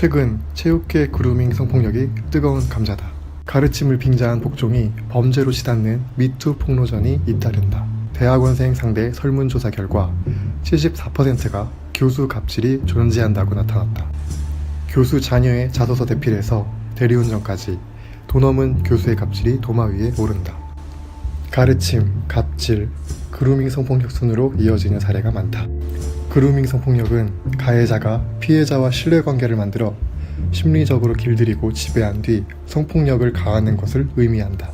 최근 체육계 그루밍 성폭력이 뜨거운 감자다. 가르침을 빙자한 복종이 범죄로 치닫는 미투 폭로전이 잇따른다. 대학원생 상대 설문조사 결과 74%가 교수 갑질이 존재한다고 나타났다. 교수 자녀의 자소서 대필에서 대리운전까지 돈 없는 교수의 갑질이 도마 위에 오른다. 가르침, 갑질, 그루밍 성폭력 순으로 이어지는 사례가 많다. 그루밍 성폭력은 가해자가 피해자와 신뢰관계를 만들어 심리적으로 길들이고 지배한 뒤 성폭력을 가하는 것을 의미한다.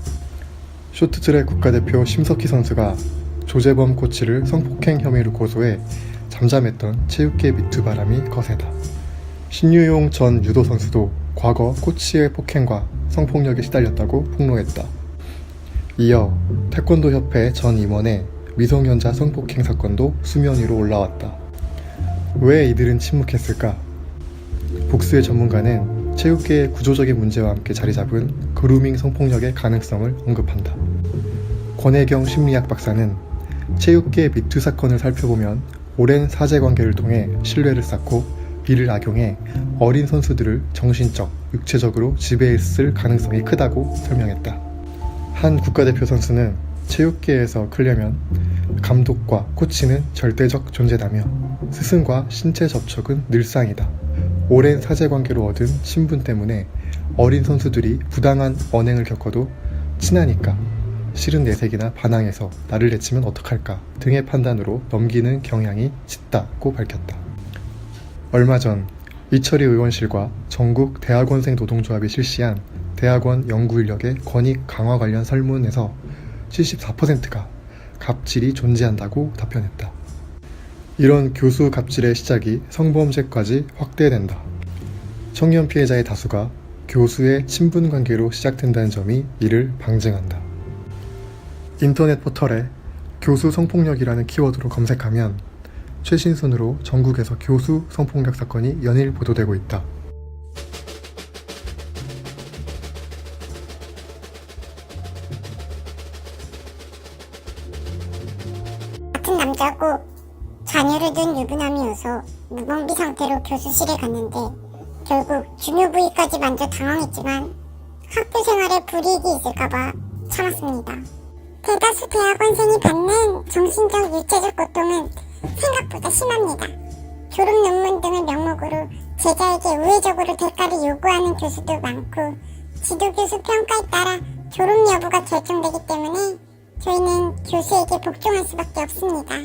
쇼트트랙 국가대표 심석희 선수가 조재범 코치를 성폭행 혐의로 고소해 잠잠했던 체육계 미투 바람이 거세다. 신유용 전 유도 선수도 과거 코치의 폭행과 성폭력에 시달렸다고 폭로했다. 이어 태권도 협회 전 임원의 미성년자 성폭행 사건도 수면 위로 올라왔다. 왜 이들은 침묵했을까? 복수의 전문가는 체육계의 구조적인 문제와 함께 자리 잡은 그루밍 성폭력의 가능성을 언급한다. 권혜경 심리학 박사는 체육계 미투 사건을 살펴보면 오랜 사제 관계를 통해 신뢰를 쌓고 이를 악용해 어린 선수들을 정신적, 육체적으로 지배했을 가능성이 크다고 설명했다. 한 국가대표 선수는 체육계에서 크려면 감독과 코치는 절대적 존재다며 스승과 신체 접촉은 늘상이다. 오랜 사제 관계로 얻은 신분 때문에 어린 선수들이 부당한 언행을 겪어도 친하니까 싫은 내색이나 반항에서 나를 내치면 어떡할까 등의 판단으로 넘기는 경향이 짙다고 밝혔다. 얼마 전 이철희 의원실과 전국 대학원생 노동조합이 실시한 대학원 연구 인력의 권익 강화 관련 설문에서 74%가 갑질이 존재한다고 답변했다. 이런 교수 갑질의 시작이 성범죄까지 확대된다. 청년 피해자의 다수가 교수의 친분 관계로 시작된다는 점이 이를 방증한다. 인터넷 포털에 교수 성폭력이라는 키워드로 검색하면 최신 순으로 전국에서 교수 성폭력 사건이 연일 보도되고 있다. 같은 남자고 자녀를 둔 유부남이어서 무방비 상태로 교수실에 갔는데 결국 중요 부위까지 만져 당황했지만 학교 생활에 불이익이 있을까봐 참았습니다. 대다수 대학원생이 받는 정신적 육체적 고통은 생각보다 심합니다. 졸업 논문 등을 명목으로 제자에게 우회적으로 대가를 요구하는 교수도 많고 지도교수 평가에 따라 졸업 여부가 결정되기 때문에 저희는 교수에게 복종할 수밖에 없습니다.